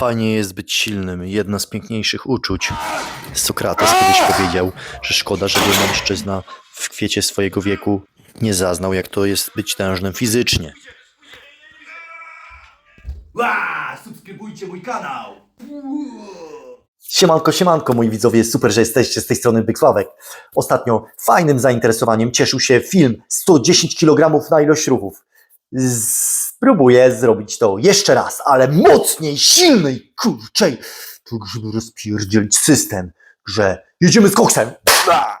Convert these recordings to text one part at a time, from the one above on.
Fajnie jest być silnym. Jedno z piękniejszych uczuć. Sokrates kiedyś powiedział, że szkoda, żeby mężczyzna w kwiecie swojego wieku nie zaznał, jak to jest być tężnym fizycznie. Ła! Subskrybujcie mój kanał! Siemanko, siemanko, moi widzowie, super, że jesteście z tej strony Byksławek. Ostatnio fajnym zainteresowaniem cieszył się film 110 kg na ilość ruchów. Spróbuję zrobić to jeszcze raz, ale mocniej, silniej, kurczej, tak żeby rozpierdzielić system, że jedziemy z koksem. Bla!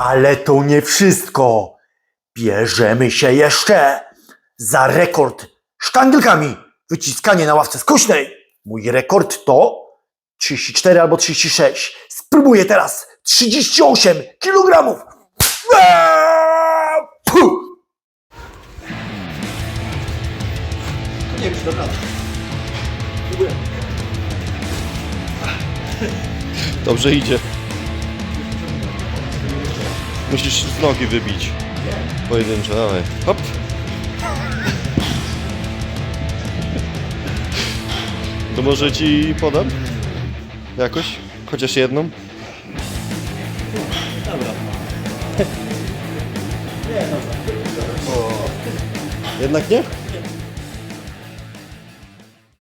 Ale to nie wszystko. Bierzemy się jeszcze za rekord sztangelkami. Wyciskanie na ławce skuśnej. Mój rekord to 34 albo 36. Spróbuję teraz 38 kg. Nie wiem, dobra. Dobrze idzie. Musisz z nogi wybić. Pojedynczo, dawaj. Hop. To może ci podam? Jakoś? Chociaż jedną? Dobra. Jednak nie?